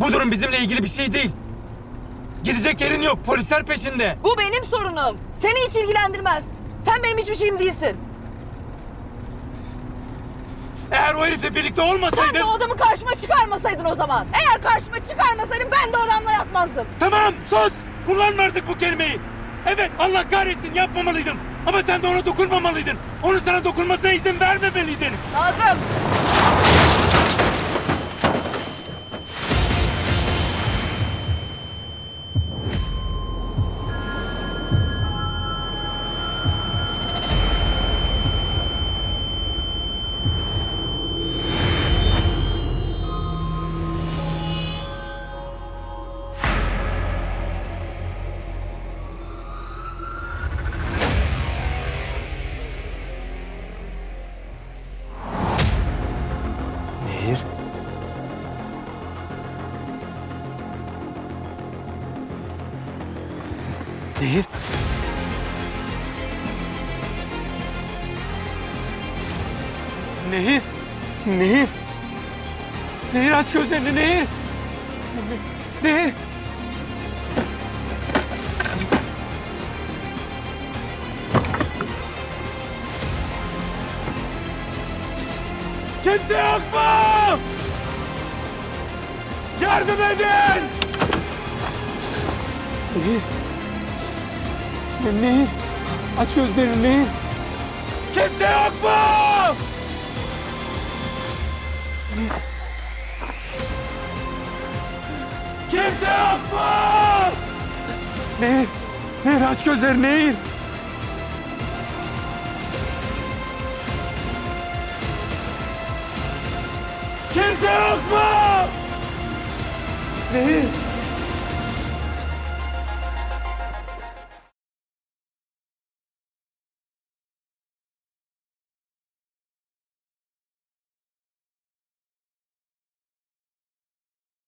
Bu durum bizimle ilgili bir şey değil. Gidecek yerin yok. Polisler peşinde. Bu benim sorunum. Seni hiç ilgilendirmez. Sen benim hiçbir şeyim değilsin. Eğer o herifle birlikte Sen olmasaydın... de o adamı karşıma çıkarmasaydın o zaman. Eğer karşıma çıkarmasaydın ben de o adamla yatmazdım. Tamam sus! Kullanma artık bu kelimeyi. Evet Allah kahretsin yapmamalıydım. Ama sen de ona dokunmamalıydın. Onun sana dokunmasına izin vermemeliydin. Nazım! Nehir. Nehir. Nehir. Nehir aç gözlerini Nehir. Nehir. Kimse yok mu? Yardım edin! Nehir. Nehir. Aç gözlerini Nehir. Kimse yok mu? Kimse yok mu? Nehir. Nehir aç gözlerini Nehir. Kimse yok mu? Nehir.